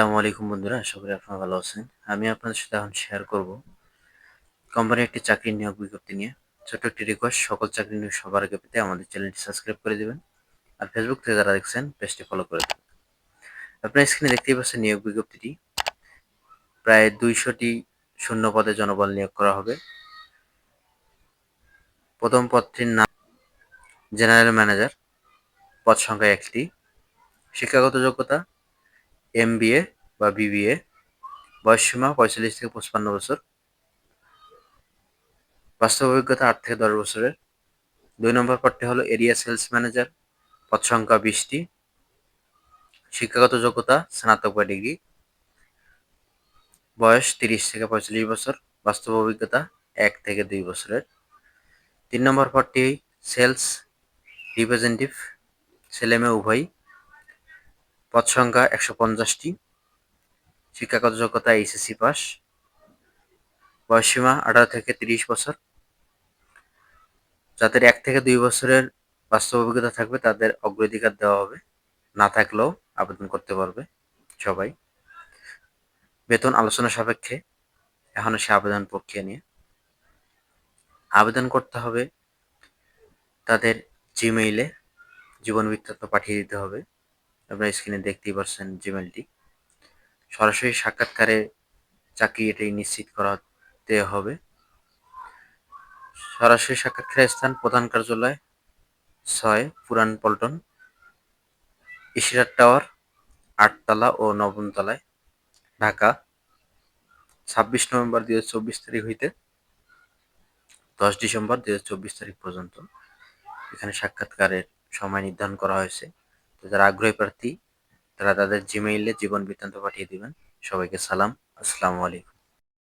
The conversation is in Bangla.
আসসালামু আলাইকুম বন্ধুরা, আশা করি আপনারা ভালো আছেন। আমি আপনাদের সাথে এখন শেয়ার করব কোম্পানির একটি চাকরির নিয়োগ বিজ্ঞপ্তি নিয়ে। ছোট্ট একটি রিকোয়েস্ট সকল চাকরি নিয়োগ সবার আগে পেতে আমাদের চ্যানেলটি সাবস্ক্রাইব করে দেবেন। আর ফেসবুক থেকে যারা দেখছেন পেজটি ফলো করে দেবেন। আপনার স্ক্রিনে দেখতেই পাচ্ছেন নিয়োগ বিজ্ঞপ্তিটি। প্রায় দুইশোটি শূন্য পদে জনবল নিয়োগ করা হবে। প্রথম পদটির নাম জেনারেল ম্যানেজার পদ সংখ্যা একটি। শিক্ষাগত যোগ্যতা এম বা বিবিএ বয়সসীমা পঁয়তাল্লিশ থেকে পঁচপান্ন বছর। বাস্তব অভিজ্ঞতা আট থেকে দশ বছরের। দুই নম্বর পদটি হলো এরিয়া সেলস ম্যানেজার। পদ সংখ্যা বিশটি। শিক্ষাগত যোগ্যতা স্নাতক বা ডিগ্রি। বয়স তিরিশ থেকে পঁয়তাল্লিশ বছর। বাস্তব অভিজ্ঞতা এক থেকে দুই বছরের। তিন নম্বর পদটি সেলস রিপ্রেজেন্টেটিভ। ছেলেমেয়ে উভয় পদ সংখ্যা একশো পঞ্চাশটি। শিক্ষাগত যোগ্যতা এইচএসসি পাস। বয়সীমা আঠারো থেকে তিরিশ বছর। যাদের এক থেকে দুই বছরের বাস্তব অভিজ্ঞতা থাকবে, তাদের অগ্রাধিকার দেওয়া হবে। না থাকলেও আবেদন করতে পারবে সবাই। বেতন আলোচনা সাপেক্ষে এখনও সে আবেদন প্রক্রিয়া নিয়ে। আবেদন করতে হবে তাদের জিমেইলে জীবন বৃত্তান্ত পাঠিয়ে দিতে হবে। আপনার স্ক্রিনে দেখতেই পাচ্ছেন জিমেলটি সরাসরি সাক্ষাৎকারে চাকরি এটাই নিশ্চিত করাতে হবে। সরাসরি সাক্ষাৎকারের স্থান প্রধান কার্যালয় ছয়, পুরান পল্টন ইশিরাট টাওয়ার, আটতলা ও নবম তলায়, ঢাকা, ছাব্বিশ নভেম্বর হাজার চব্বিশ তারিখ হইতে দশ ডিসেম্বর হাজার চব্বিশ তারিখ পর্যন্ত। এখানে সাক্ষাৎকারের সময় নির্ধারণ করা হয়েছে। যারা আগ্রহী প্রার্থী তারা তাদের জিমেইলে জীবন বৃত্তান্ত পাঠিয়ে দিবেন। সবাইকে সালাম। আসসালামু আলাইকুম।